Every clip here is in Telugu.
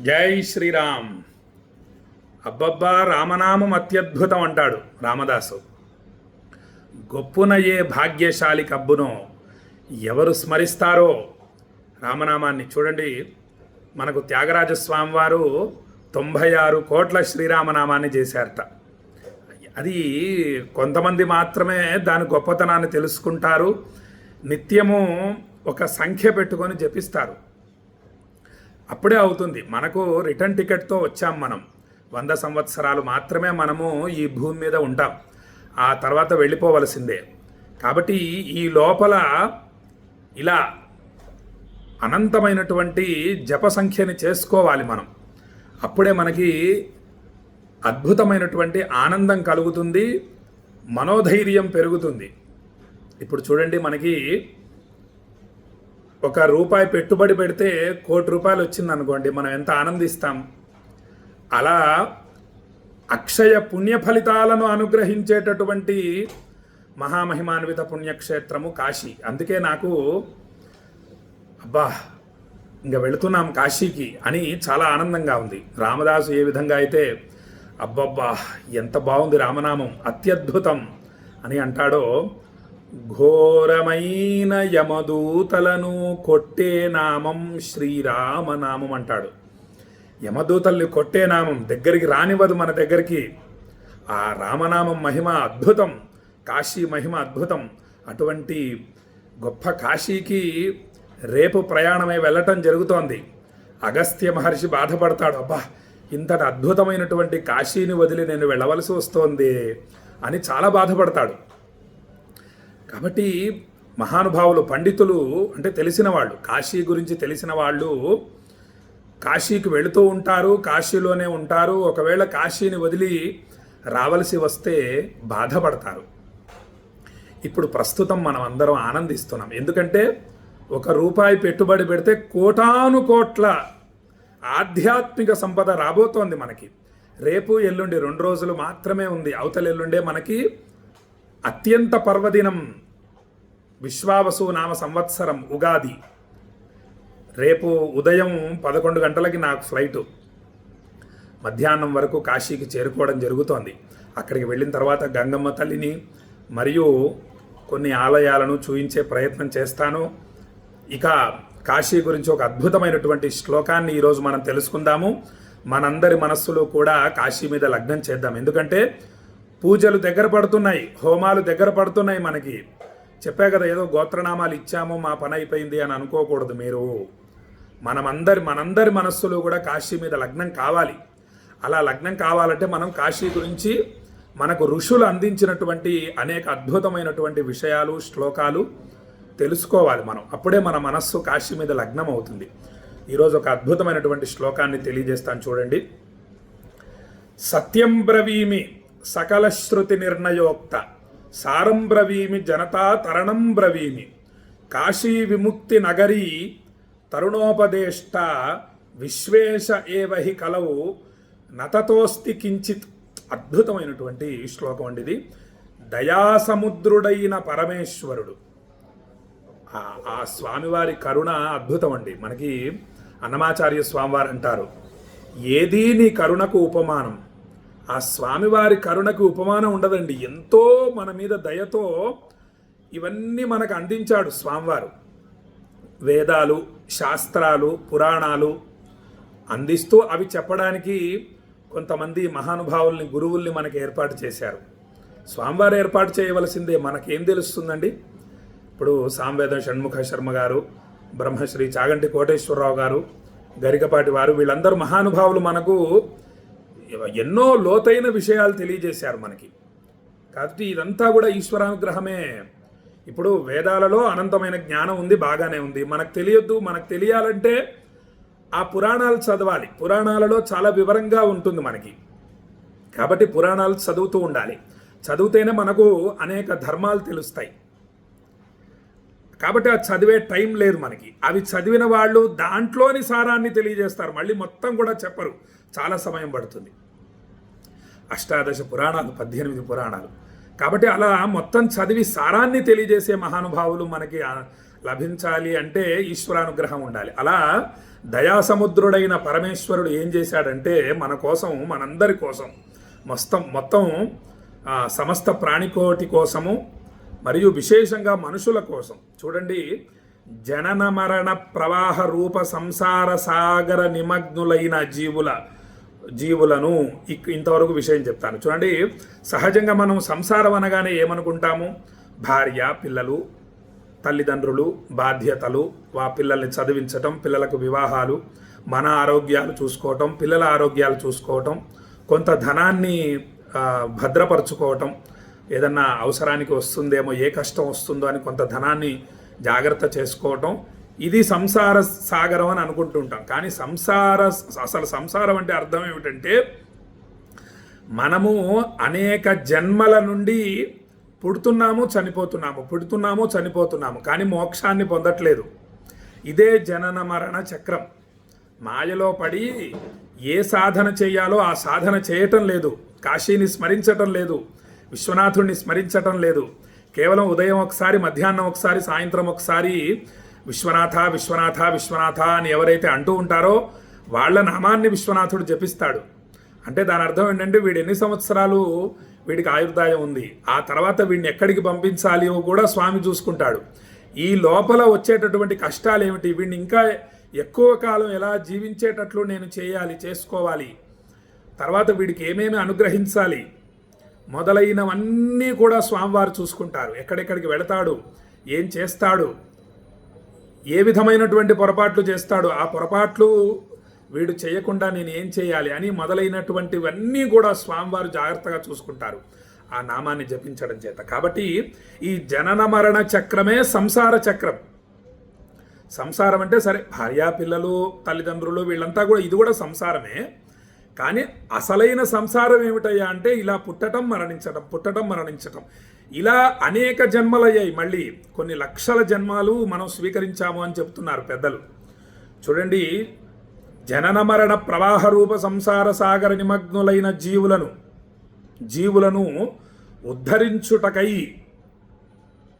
జై శ్రీరామ్. అబ్బబ్బా రామనామం అత్యద్భుతం అంటాడు రామదాసు. గొప్పున ఏ భాగ్యశాలి కబ్బునో ఎవరు స్మరిస్తారో రామనామాన్ని చూడండి. మనకు త్యాగరాజస్వామి వారు తొంభై ఆరు కోట్ల శ్రీరామనామాన్ని చేశారట. అది కొంతమంది మాత్రమే దాని గొప్పతనాన్ని తెలుసుకుంటారు. నిత్యము ఒక సంఖ్య పెట్టుకొని జపిస్తారు. అప్పుడే అవుతుంది. మనకు రిటర్న్ టికెట్తో వచ్చాం మనం. వంద సంవత్సరాలు మాత్రమే మనము ఈ భూమి మీద ఉంటాం. ఆ తర్వాత వెళ్ళిపోవలసిందే. కాబట్టి ఈ లోపల ఇలా అనంతమైనటువంటి జప సంఖ్యని చేసుకోవాలి మనం. అప్పుడే మనకి అద్భుతమైనటువంటి ఆనందం కలుగుతుంది. మనోధైర్యం పెరుగుతుంది. ఇప్పుడు చూడండి మనకి ఒక రూపాయి పెట్టుబడి పెడితే కోటి రూపాయలు వచ్చింది అనుకోండి మనం ఎంత ఆనందిస్తాం? అలా అక్షయ పుణ్య ఫలితాలను అనుగ్రహించేటటువంటి మహామహిమాన్విత పుణ్యక్షేత్రము కాశీ. అందుకే నాకు అబ్బా ఇంకా వెళుతున్నాం కాశీకి అని చాలా ఆనందంగా ఉంది. రామదాసు ఏ విధంగా అయితే అబ్బబ్బా ఎంత బాగుంది రామనామం అత్యద్భుతం అని అంటాడో ఘోరమైన యమదూతలను కొట్టే నామం శ్రీరామనామం అంటాడు. యమదూతల్ని కొట్టే నామం దగ్గరికి రానివ్వదు మన దగ్గరికి. ఆ రామనామం మహిమ అద్భుతం కాశీ మహిమ అద్భుతం. అటువంటి గొప్ప కాశీకి రేపు ప్రయాణమై వెళ్ళటం జరుగుతోంది. అగస్త్య మహర్షి బాధపడతాడు అబ్బా ఇంతటి అద్భుతమైనటువంటి కాశీని వదిలి నేను వెళ్ళవలసి వస్తోంది అని చాలా బాధపడతాడు. కాబట్టి మహానుభావులు పండితులు అంటే తెలిసిన వాళ్ళు కాశీ గురించి తెలిసిన వాళ్ళు కాశీకి వెళుతూ ఉంటారు కాశీలోనే ఉంటారు. ఒకవేళ కాశీని వదిలి రావలసి వస్తే బాధపడతారు. ఇప్పుడు ప్రస్తుతం మనం అందరం ఆనందిస్తున్నాం. ఎందుకంటే ఒక రూపాయి పెట్టుబడి పెడితే కోటాను కోట్ల ఆధ్యాత్మిక సంపద రాబోతోంది మనకి. రేపు ఎల్లుండి రెండు రోజులు మాత్రమే ఉంది. అవతల ఎల్లుండే మనకి అత్యంత పర్వదినం విశ్వావసు నామ సంవత్సరం ఉగాది. రేపు ఉదయం పదకొండు గంటలకి నాకు ఫ్లైటు. మధ్యాహ్నం వరకు కాశీకి చేరుకోవడం జరుగుతోంది. అక్కడికి వెళ్ళిన తర్వాత గంగమ్మ తల్లిని మరియు కొన్ని ఆలయాలను చూయించే ప్రయత్నం చేస్తాను. ఇక కాశీ గురించి ఒక అద్భుతమైనటువంటి శ్లోకాన్ని ఈరోజు మనం తెలుసుకుందాము. మనందరి మనస్సులో కూడా కాశీ మీద లగ్నం చేద్దాం. ఎందుకంటే పూజలు దగ్గర పడుతున్నాయి హోమాలు దగ్గర పడుతున్నాయి మనకి. చెప్పా కదా ఏదో గోత్రనామాలు ఇచ్చాము మా పని అయిపోయింది అని అనుకోకూడదు మీరు. మనమందరి మనందరి మనస్సులో కూడా కాశీ మీద లగ్నం కావాలి. అలా లగ్నం కావాలంటే మనం కాశీ గురించి మనకు ఋషులు అందించినటువంటి అనేక అద్భుతమైనటువంటి విషయాలు శ్లోకాలు తెలుసుకోవాలి మనం. అప్పుడే మన మనస్సు కాశీ మీద లగ్నం అవుతుంది. ఈరోజు ఒక అద్భుతమైనటువంటి శ్లోకాన్ని తెలియజేస్తాను చూడండి. సత్యం బ్రవీమి. సకల శృతి నిర్ణయోక్త. సారం బ్రవీమి జనతా తరణం బ్రవీమి. కాశీ విముక్తి నగరీ తరుణోపదేష్ట విశ్వేశ ఏవహి కలవు. నతతోస్తి కించిత్ అద్భుతమైనటువంటి శ్లోకం అండి ఇది. దయాసముద్రుడైన పరమేశ్వరుడు. ఆ- ఆ స్వామివారి కరుణ అద్భుతం అండి. మనకి అన్నమాచార్య స్వామివారు అంటారు ఏదీ నీ కరుణకు ఉపమానం ఆ స్వామివారి కరుణకు ఉపమానం ఉండదండి. ఎంతో మన మీద దయతో ఇవన్నీ మనకు అందించాడు స్వామివారు. వేదాలు శాస్త్రాలు పురాణాలు అందిస్తూ అవి చెప్పడానికి కొంతమంది మహానుభావుల్ని గురువుల్ని మనకి ఏర్పాటు చేశారు. స్వామివారు ఏర్పాటు చేయవలసిందే. మనకేం తెలుస్తుందండి? ఇప్పుడు సాంవేద షణ్ముఖ శర్మ గారు బ్రహ్మశ్రీ చాగంటి కోటేశ్వరరావు గారు గరికపాటి వారు వీళ్ళందరూ మహానుభావులు మనకు ఎన్నో లోతైన విషయాలు తెలియజేశారు మనకి. కాబట్టి ఇదంతా కూడా ఈశ్వరానుగ్రహమే. ఇప్పుడు వేదాలలో అనంతమైన జ్ఞానం ఉంది బాగానే ఉంది. మనకు తెలియొద్దు మనకు తెలియాలంటే ఆ పురాణాలు చదవాలి. పురాణాలలో చాలా వివరంగా ఉంటుంది మనకి. కాబట్టి పురాణాలు చదువుతూ ఉండాలి. చదివితేనే మనకు అనేక ధర్మాలు తెలుస్తాయి. కాబట్టి అది చదివే టైం లేదు మనకి. అవి చదివిన వాళ్ళు దాంట్లోని సారాన్ని తెలియజేస్తారు. మళ్ళీ మొత్తం కూడా చెప్పరు. చాలా సమయం పడుతుంది. అష్టాదశ పురాణాలు పద్దెనిమిది పురాణాలు. కాబట్టి అలా మొత్తం చదివి సారాన్ని తెలియజేసే మహానుభావులు మనకి లభించాలి అంటే ఈశ్వరానుగ్రహం ఉండాలి. అలా దయాసముద్రుడైన పరమేశ్వరుడు ఏం చేశాడంటే మన కోసం మనందరి కోసం మొత్తం మొత్తం సమస్త ప్రాణికోటి కోసము మరియు విశేషంగా మనుషుల కోసం. చూడండి జనన మరణ ప్రవాహ రూప సంసార సాగర నిమగ్నులైన జీవుల జీవులను ఇక్ ఇంతవరకు విషయం చెప్తాను. చూడండి సహజంగా మనం సంసారం అనగానే ఏమనుకుంటాము? భార్య పిల్లలు తల్లిదండ్రులు బాధ్యతలు వా పిల్లల్ని చదివించటం పిల్లలకు వివాహాలు మన ఆరోగ్యాలు చూసుకోవటం పిల్లల ఆరోగ్యాలు చూసుకోవటం కొంత ధనాన్ని భద్రపరచుకోవటం ఏదన్నా అవసరానికి వస్తుందేమో ఏ కష్టం వస్తుందో అని కొంత ధనాన్ని జాగ్రత్త చేసుకోవటం. ఇది సంసార సాగరం అని అనుకుంటుంటాం కానీ సంసార అసలు సంసారం అంటే అర్థం ఏమిటంటే మనము అనేక జన్మల నుండి పుడుతున్నాము చనిపోతున్నాము పుడుతున్నాము చనిపోతున్నాము కానీ మోక్షాన్ని పొందట్లేదు. ఇదే జనన మరణ చక్రం. మాయలో పడి ఏ సాధన చేయాలో ఆ సాధన చేయటం లేదు. కాశీని స్మరించటం లేదు. విశ్వనాథుడిని స్మరించటం లేదు. కేవలం ఉదయం ఒకసారి మధ్యాహ్నం ఒకసారి సాయంత్రం ఒకసారి విశ్వనాథ విశ్వనాథ విశ్వనాథ అని ఎవరైతే అంటూ ఉంటారో వాళ్ళ నామాన్ని విశ్వనాథుడు జపిస్తాడు. అంటే దాని అర్థం ఏంటంటే వీడు ఎన్ని సంవత్సరాలు వీడికి ఆయుర్దాయం ఉంది ఆ తర్వాత వీడిని ఎక్కడికి పంపించాలి కూడా స్వామి చూసుకుంటాడు. ఈ లోపల వచ్చేటటువంటి కష్టాలు ఏమిటి? వీడిని ఇంకా ఎక్కువ కాలం ఎలా జీవించేటట్లు నేను చేయాలి చేసుకోవాలి? తర్వాత వీడికి ఏమేమి అనుగ్రహించాలి? మొదలైనవన్నీ కూడా స్వామివారు చూసుకుంటారు. ఎక్కడెక్కడికి వెళతాడు? ఏం చేస్తాడు? ఏ విధమైనటువంటి పొరపాట్లు చేస్తాడు? ఆ పొరపాట్లు వీడు చేయకుండా నేను ఏం చేయాలి అని మొదలైనటువంటివన్నీ కూడా స్వామివారు జాగ్రత్తగా చూసుకుంటారు. ఆ నామాన్ని జపించడం చేత. కాబట్టి ఈ జనన మరణ చక్రమే సంసార చక్రం. సంసారం అంటే సరే భార్యా పిల్లలు తల్లిదండ్రులు వీళ్ళంతా కూడా ఇది కూడా సంసారమే. కానీ అసలైన సంసారం ఏమిటయ్యా అంటే ఇలా పుట్టటం మరణించటం పుట్టటం మరణించటం. ఇలా అనేక జన్మలయ్యాయి. మళ్ళీ కొన్ని లక్షల జన్మాలు మనం స్వీకరించాము అని చెప్తున్నారు పెద్దలు. చూడండి జనన మరణ ప్రవాహ రూప సంసార సాగర నిమగ్నులైన జీవులను జీవులను ఉద్ధరించుటకై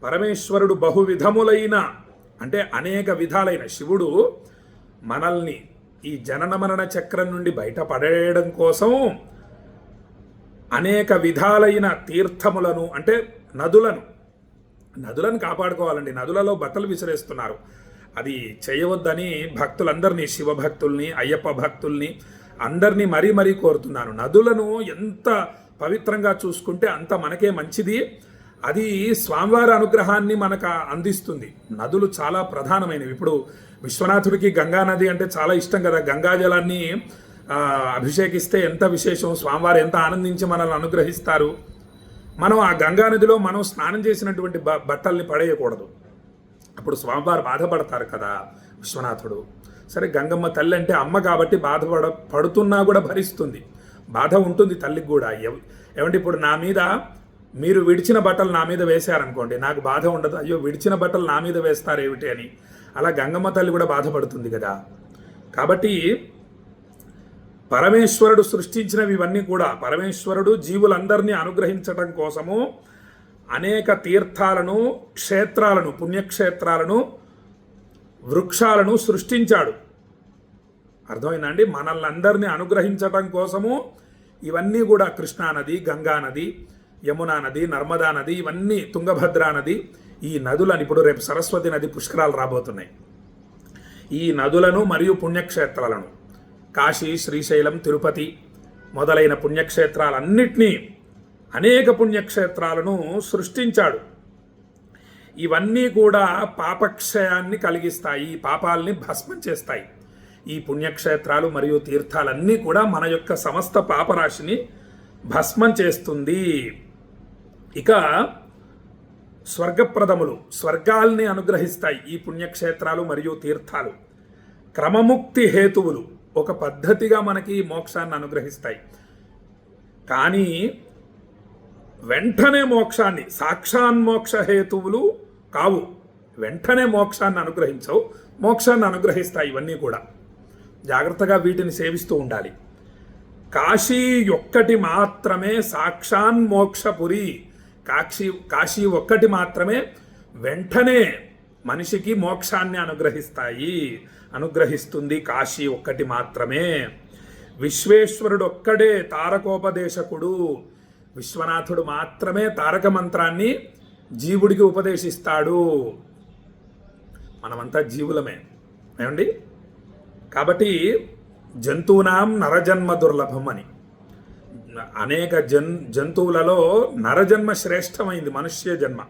పరమేశ్వరుడు బహువిధములైన అంటే అనేక విధాలైన శివుడు మనల్ని ఈ జనన మరణ చక్రం నుండి బయటపడేయడం కోసం అనేక విధాలైన తీర్థములను అంటే నదులను నదులను కాపాడుకోవాలండి. నదులలో బట్టలు విసిరేస్తున్నారు. అది చేయవద్దని భక్తులందరినీ శివభక్తుల్ని అయ్యప్ప భక్తుల్ని అందరినీ మరీ మరీ కోరుతున్నాను. నదులను ఎంత పవిత్రంగా చూసుకుంటే అంత మనకే మంచిది. అది స్వామివారి అనుగ్రహాన్ని మనకు అందిస్తుంది. నదులు చాలా ప్రధానమైనవి. ఇప్పుడు విశ్వనాథుడికి గంగా నది అంటే చాలా ఇష్టం కదా. గంగా జలాన్ని అభిషేకిస్తే ఎంత విశేషం? స్వామివారు ఎంత ఆనందించి మనల్ని అనుగ్రహిస్తారు? మనం ఆ గంగా నదిలో మనం స్నానం చేసినటువంటి బ బట్టల్ని పడేయకూడదు. అప్పుడు స్వామివారు బాధపడతారు కదా విశ్వనాథుడు. సరే గంగమ్మ తల్లి అంటే అమ్మ కాబట్టి బాధపడ పడుతున్నా కూడా భరిస్తుంది. బాధ ఉంటుంది తల్లికి కూడా. ఏమంటే ఇప్పుడు నా మీద మీరు విడిచిన బట్టలు నా మీద వేశారనుకోండి నాకు బాధ ఉండదు. అయ్యో విడిచిన బట్టలు నా మీద వేస్తారేమిటి అని. అలా గంగమ్మ తల్లి కూడా బాధపడుతుంది కదా. కాబట్టి పరమేశ్వరుడు సృష్టించినవి ఇవన్నీ కూడా పరమేశ్వరుడు జీవులందరినీ అనుగ్రహించటం కోసము అనేక తీర్థాలను క్షేత్రాలను పుణ్యక్షేత్రాలను వృక్షాలను సృష్టించాడు. అర్థమైందండి? మనల్ని అందరినీ అనుగ్రహించటం కోసము ఇవన్నీ కూడా కృష్ణానది గంగానది గంగా నది యమునా నది నర్మదా నది ఇవన్నీ తుంగభద్రా నది ఈ నదులను ఇప్పుడు రేపు సరస్వతి నది పుష్కరాలు రాబోతున్నాయి. ఈ నదులను మరియు పుణ్యక్షేత్రాలను కాశీ శ్రీశైలం తిరుపతి మొదలైన పుణ్యక్షేత్రాలన్నిటినీ అనేక పుణ్యక్షేత్రాలను సృష్టించాడు. ఇవన్నీ కూడా పాపక్షయాన్ని కలిగిస్తాయి పాపాలని భస్మం చేస్తాయి. ఈ పుణ్యక్షేత్రాలు మరియు తీర్థాలన్నీ కూడా మన యొక్క సమస్త పాపరాశిని భస్మం చేస్తుంది. ఇక స్వర్గప్రదములు స్వర్గాల్ని అనుగ్రహిస్తాయి ఈ పుణ్యక్షేత్రాలు మరియు తీర్థాలు. క్రమముక్తి హేతువులు ఒక పద్ధతిగా మనకి మోక్షాన్ని అనుగ్రహిస్తాయి. కానీ వెంటనే మోక్షాన్ని సాక్షాన్మోక్ష హేతువులు కావు. వెంటనే మోక్షాన్ని అనుగ్రహించవు మోక్షాన్ని అనుగ్రహిస్తాయి ఇవన్నీ కూడా. జాగ్రత్తగా వీటిని సేవిస్తూ ఉండాలి. కాశీ ఒక్కటి మాత్రమే సాక్షాన్మోక్షపురి కాశీ కాశీ ఒక్కటి మాత్రమే వెంటనే మనిషికి మోక్షాన్ని అనుగ్రహిస్తాయి అనుగ్రహిస్తుంది కాశీ ఒక్కటి మాత్రమే. విశ్వేశ్వరుడు ఒక్కడే తారకోపదేశకుడు. విశ్వనాథుడు మాత్రమే తారక మంత్రాన్ని జీవుడికి ఉపదేశిస్తాడు. మనమంతా జీవులమే ఏమండి? కాబట్టి జంతువునాం నరజన్మ దుర్లభం అని. అనేక జన్ జంతువులలో నరజన్మ శ్రేష్టమైంది మనుష్య జన్మ.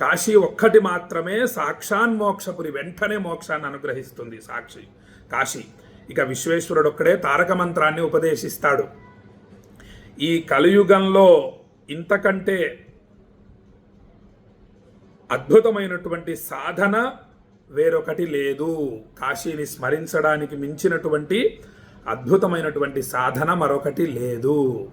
కాశీ ఒక్కటి మాత్రమే సాక్షాన్ మోక్షపురి వెంటనే మోక్షాన్ని అనుగ్రహిస్తుంది సాక్షి కాశీ. ఇక విశ్వేశ్వరుడు ఒక్కడే తారక మంత్రాన్ని ఉపదేశిస్తాడు. ఈ కలియుగంలో ఇంతకంటే అద్భుతమైనటువంటి సాధన వేరొకటి లేదు. కాశీని స్మరించడానికి మించినటువంటి అద్భుతమైనటువంటి సాధన మరొకటి లేదు.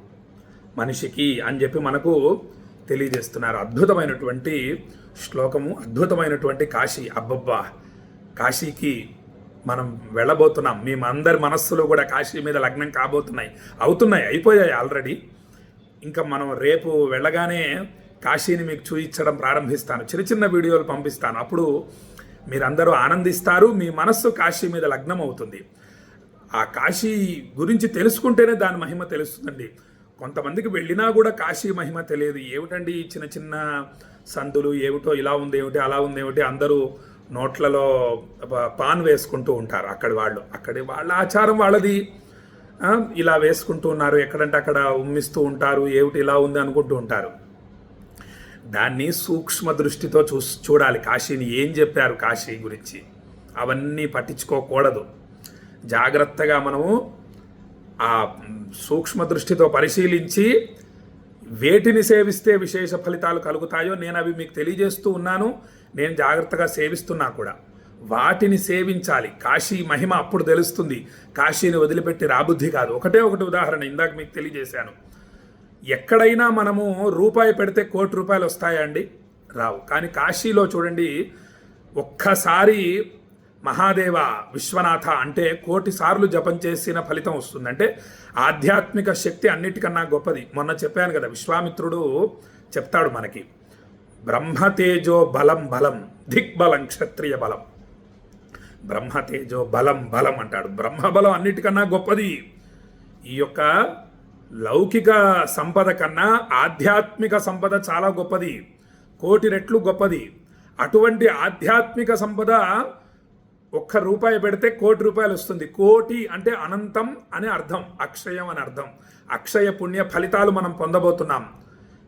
మనిషికి అని చెప్పి మనకు తెలియజేస్తున్నారు. అద్భుతమైనటువంటి శ్లోకము అద్భుతమైనటువంటి కాశీ. అబ్బబ్బా! కాశీకి మనం వెళ్ళబోతున్నాం. మీ అందరి మనస్సులో కూడా కాశీ మీద లగ్నం కాబోతున్నాయి. అవుతున్నాయి అయిపోయాయి ఆల్రెడీ. ఇంకా మనం రేపు వెళ్ళగానే కాశీని మీకు చూయించడం ప్రారంభిస్తాను. చిన్న చిన్న వీడియోలు పంపిస్తాను. అప్పుడు మీరందరూ ఆనందిస్తారు. మీ మనస్సు కాశీ మీద లగ్నం అవుతుంది. ఆ కాశీ గురించి తెలుసుకుంటేనే దాని మహిమ తెలుస్తుందండి. కొంతమందికి వెళ్ళినా కూడా కాశీ మహిమ తెలియదు. ఏమిటండి చిన్న చిన్న సందులు? ఏమిటో ఇలా ఉంది ఏమిటి అలా ఉంది ఏమిటి అందరూ నోట్లలో పాన్ వేసుకుంటూ ఉంటారు అక్కడి వాళ్ళు. అక్కడి వాళ్ళ ఆచారం వాళ్ళది. ఇలా వేసుకుంటూ ఉన్నారు ఎక్కడంటే అక్కడ ఉమ్మిస్తూ ఉంటారు ఏమిటి ఇలా ఉంది అనుకుంటూ ఉంటారు. దాన్ని సూక్ష్మ దృష్టితో చూ చూడాలి. కాశీని ఏం చెప్పారు కాశీ గురించి? అవన్నీ పట్టించుకోకూడదు. జాగ్రత్తగా మనము ఆ సూక్ష్మ దృష్టితో పరిశీలించి వేటిని సేవిస్తే విశేష ఫలితాలు కలుగుతాయో నేను అవి మీకు తెలియజేస్తూ ఉన్నాను. నేను జాగ్రత్తగా సేవిస్తున్నా కూడా. వాటిని సేవించాలి. కాశీ మహిమ అప్పుడు తెలుస్తుంది. కాశీని వదిలిపెట్టి రాబుద్ధి కాదు. ఒకటే ఒకటి ఉదాహరణ ఇందాక మీకు తెలియజేశాను. ఎక్కడైనా మనము రూపాయి పెడితే కోటి రూపాయలు వస్తాయా అండి? రావు. కానీ కాశీలో చూడండి ఒక్కసారి మహాదేవ విశ్వనాథ అంటే కోటి సార్లు జపం చేసిన ఫలితం వస్తుంది. అంటే ఆధ్యాత్మిక శక్తి అన్నిటికన్నా గొప్పది. మొన్న చెప్పాను కదా విశ్వామిత్రుడు చెప్తాడు మనకి బ్రహ్మతేజో బలం బలం దిగ్బలం క్షత్రియ బలం. బ్రహ్మతేజో బలం బలం అంటాడు. బ్రహ్మబలం అన్నిటికన్నా గొప్పది. ఈ యొక్క లౌకిక సంపద కన్నా ఆధ్యాత్మిక సంపద చాలా గొప్పది. కోటి రెట్లు గొప్పది. అటువంటి ఆధ్యాత్మిక సంపద ఒక్క రూపాయి పెడితే కోటి రూపాయలు వస్తుంది. కోటి అంటే అనంతం అని అర్థం అక్షయం అని అర్థం. అక్షయ పుణ్య ఫలితాలు మనం పొందబోతున్నాం.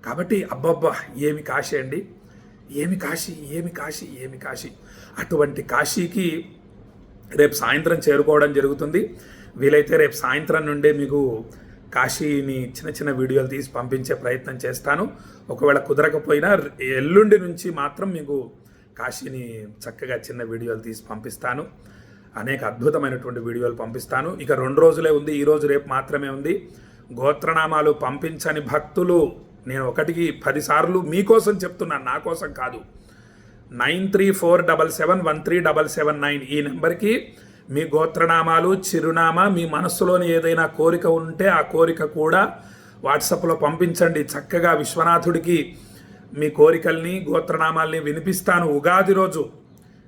కాబట్టి అబ్బబ్బా ఏమి కాశీ అండి? ఏమి కాశీ ఏమి కాశీ ఏమి కాశీ? అటువంటి కాశీకి రేపు సాయంత్రం చేరుకోవడం జరుగుతుంది. వీలైతే రేపు సాయంత్రం నుండే మీకు కాశీని చిన్న చిన్న వీడియోలు తీసి పంపించే ప్రయత్నం చేస్తాను. ఒకవేళ కుదరకపోయినా ఎల్లుండి నుంచి మాత్రం మీకు కాశీని చక్కగా చిన్న వీడియోలు తీసి పంపిస్తాను. అనేక అద్భుతమైనటువంటి వీడియోలు పంపిస్తాను. ఇక రెండు రోజులే ఉంది ఈరోజు రేపు మాత్రమే ఉంది. గోత్రనామాలు పంపించని భక్తులు నేను ఒకటికి పదిసార్లు మీకోసం చెప్తున్నాను నా కోసం కాదు. Nine three four double seven one three double seven nine ఈ నెంబర్కి మీ గోత్రనామాలు చిరునామా మీ మనస్సులోని ఏదైనా కోరిక ఉంటే ఆ కోరిక కూడా వాట్సాప్లో పంపించండి. చక్కగా విశ్వనాథుడికి మీ కోరికల్ని గోత్రనామాల్ని వినిపిస్తాను ఉగాది రోజు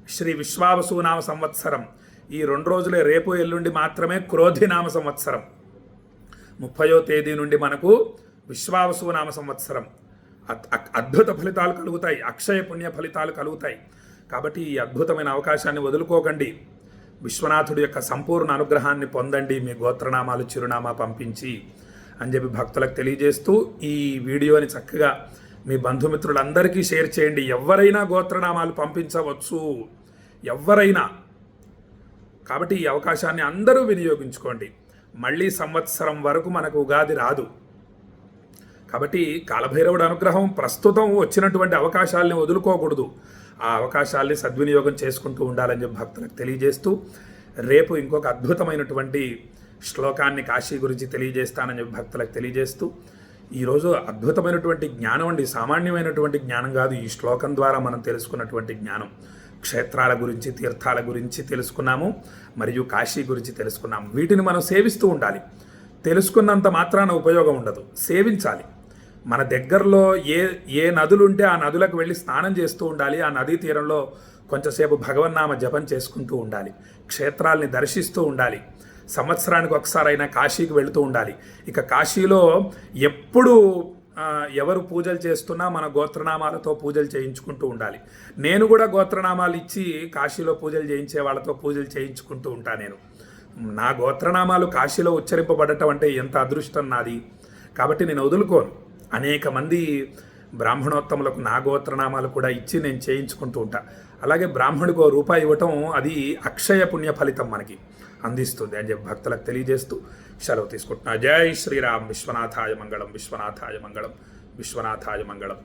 శ్రీ విశ్వావసునామ సంవత్సరం. ఈ రెండు రోజులే రేపు ఎల్లుండి మాత్రమే క్రోధినామ సంవత్సరం. ముప్పయో తేదీ నుండి మనకు విశ్వావసునామ సంవత్సరం. అద్- అద్భుత ఫలితాలు కలుగుతాయి అక్షయ పుణ్య ఫలితాలు కలుగుతాయి. కాబట్టి ఈ అద్భుతమైన అవకాశాన్ని వదులుకోకండి. విశ్వనాథుడి యొక్క సంపూర్ణ అనుగ్రహాన్ని పొందండి మీ గోత్రనామాలు చిరునామా పంపించి అని చెప్పి భక్తులకు తెలియజేస్తూ ఈ వీడియోని చక్కగా మీ బంధుమిత్రులందరికీ షేర్ చేయండి. ఎవరైనా గోత్రనామాలు పంపించవచ్చు. ఎవరైనా. కాబట్టి ఈ అవకాశాన్ని అందరూ వినియోగించుకోండి. మళ్ళీ సంవత్సరం వరకు మనకు ఉగాది రాదు. కాబట్టి కాలభైరవుడు అనుగ్రహం ప్రస్తుతం వచ్చినటువంటి అవకాశాలని వదులుకోకూడదు. ఆ అవకాశాల్ని సద్వినియోగం చేసుకుంటూ ఉండాలని చెప్పి భక్తులకు తెలియజేస్తూ రేపు ఇంకొక అద్భుతమైనటువంటి శ్లోకాన్ని కాశీ గురించి తెలియజేస్తానని చెప్పి భక్తులకు తెలియజేస్తూ ఈరోజు అద్భుతమైనటువంటి జ్ఞానం అండి. సామాన్యమైనటువంటి జ్ఞానం కాదు. ఈ శ్లోకం ద్వారా మనం తెలుసుకున్నటువంటి జ్ఞానం. క్షేత్రాల గురించి తీర్థాల గురించి తెలుసుకున్నాము. మరియు కాశీ గురించి తెలుసుకున్నాము. వీటిని మనం సేవిస్తూ ఉండాలి. తెలుసుకున్నంత మాత్రాన ఉపయోగం ఉండదు. సేవించాలి. మన దగ్గరలో ఏ ఏ నదులు ఉంటే ఆ నదులకు వెళ్ళి స్నానం చేస్తూ ఉండాలి. ఆ నదీ తీరంలో కొంచెంసేపు భగవన్నామ జపం చేసుకుంటూ ఉండాలి. క్షేత్రాల్ని దర్శిస్తూ ఉండాలి. సంవత్సరానికి ఒకసారైనా కాశీకి వెళుతూ ఉండాలి. ఇక కాశీలో ఎప్పుడు ఎవరు పూజలు చేస్తున్నా మన గోత్రనామాలతో పూజలు చేయించుకుంటూ ఉండాలి. నేను కూడా గోత్రనామాలు ఇచ్చి కాశీలో పూజలు చేయించే వాళ్ళతో పూజలు చేయించుకుంటూ ఉంటాను నేను. నా గోత్రనామాలు కాశీలో ఉచ్చరింపబడటం అంటే ఎంత అదృష్టం నాది? కాబట్టి నేను వదులుకోను. అనేక మంది బ్రాహ్మణోత్తములకు నా గోత్రనామాలు కూడా ఇచ్చి నేను చేయించుకుంటూ ఉంటాను అలాగే బ్రాహ్మణుడికి ఓ రూపాయి ఇవ్వటం అది అక్షయ పుణ్య ఫలితం మనకి అందిస్తుంది అని చెప్పి భక్తులకు తెలియజేస్తూ సెలవు తీసుకుంటున్నా. జై శ్రీరామ్ విశ్వనాథాయ మంగళం విశ్వనాథాయ మంగళం విశ్వనాథాయ మంగళం.